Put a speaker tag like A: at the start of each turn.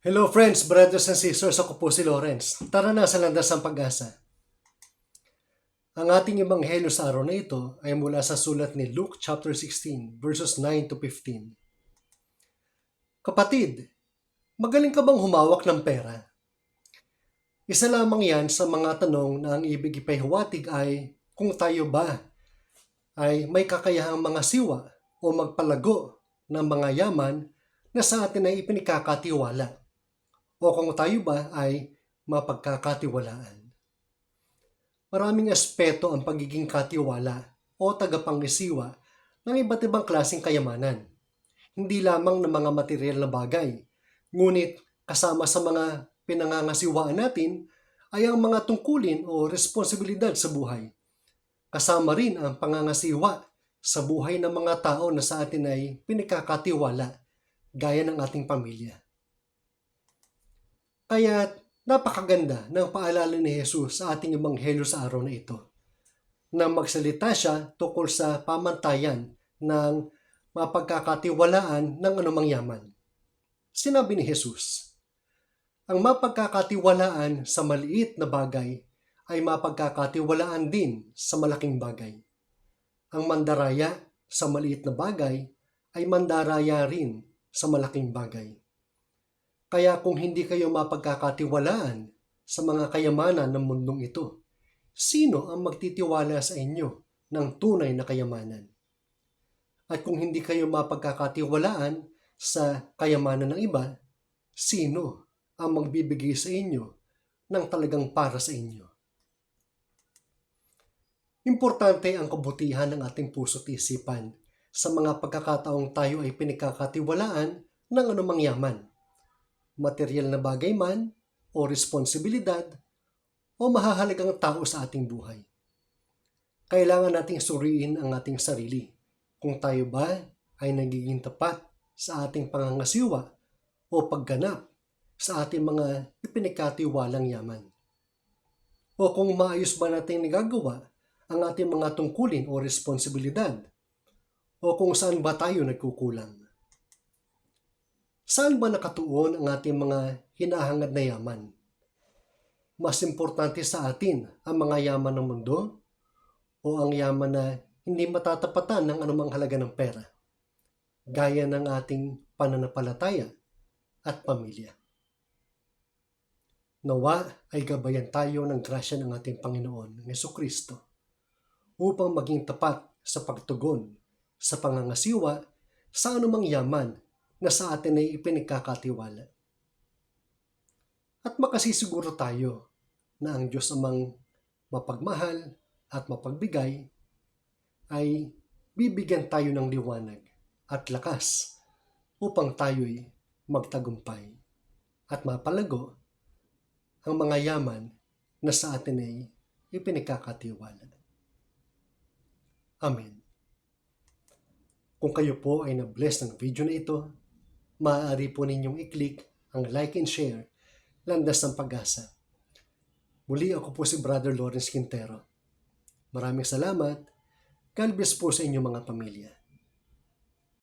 A: Hello friends, brothers and sisters, ako po si Lawrence. Tara na sa landas ng pag-asa. Ang ating ebanghelyo sa araw na ito ay mula sa sulat ni Luke chapter 16 verses 9 to 15. Kapatid, magaling ka bang humawak ng pera? Isa lamang yan sa mga tanong na ang ibig ipahiwatig ay kung tayo ba ay may kakayahang mga siwa o magpalago ng mga yaman na sa atin ay ipinikakatiwala o kung tayo ba ay mapagkakatiwalaan. Maraming aspeto ang pagiging katiwala o tagapangisiwa ng iba't ibang klaseng kayamanan. Hindi lamang ng mga material na bagay, ngunit kasama sa mga pinangangasiwaan natin ay ang mga tungkulin o responsibilidad sa buhay. Kasama rin ang pangangasiwa sa buhay ng mga tao na sa atin ay pinagkakatiwala gaya ng ating pamilya. Kaya napakaganda ng paalala ni Jesus sa ating ebanghelyo sa araw na ito. Na magsalita siya tungkol sa pamantayan ng mapagkakatiwalaan ng anumang yaman. Sinabi ni Jesus, ang mapagkakatiwalaan sa maliit na bagay ay mapagkakatiwalaan din sa malaking bagay. Ang mandaraya sa maliit na bagay ay mandaraya rin sa malaking bagay. Kaya kung hindi kayo mapagkakatiwalaan sa mga kayamanan ng mundong ito, sino ang magtitiwala sa inyo ng tunay na kayamanan? At kung hindi kayo mapagkakatiwalaan sa kayamanan ng iba, sino ang magbibigay sa inyo ng talagang para sa inyo? Importante ang kabutihan ng ating puso't isipan sa mga pagkakataong tayo ay pinagkakatiwalaan ng anumang yaman material na bagay man o responsibilidad o mahahalagang tao sa ating buhay. Kailangan nating suriin ang ating sarili kung tayo ba ay nagiging tapat sa ating pangangasiwa o pagganap sa ating mga ipinagkatiwalang yaman. O kung maayos ba natin nagagawa ang ating mga tungkulin o responsibilidad o kung saan ba tayo nagkukulang. Saan ba nakatuon ang ating mga hinahangad na yaman? Mas importante sa atin ang mga yaman ng mundo o ang yaman na hindi matatapatan ng anumang halaga ng pera, gaya ng ating pananampalataya at pamilya. Nawa ay gabayan tayo ng grasya ng ating Panginoon, Yeso Kristo, upang maging tapat sa pagtugon sa pangangasiwa sa anumang yaman na sa atin ay ipinagkakatiwala. At makasisiguro tayo na ang Diyos amang mapagmahal at mapagbigay ay bibigyan tayo ng liwanag at lakas upang tayo'y magtagumpay at mapalago ang mga yaman na sa atin ay ipinagkakatiwala. Amen. Kung kayo po ay na-bless ng video na ito, maaari po ninyong i-click ang like and share landas ng pag-asa. Muli ako po si Brother Lawrence Quintero. Maraming salamat. God bless po sa inyong mga pamilya.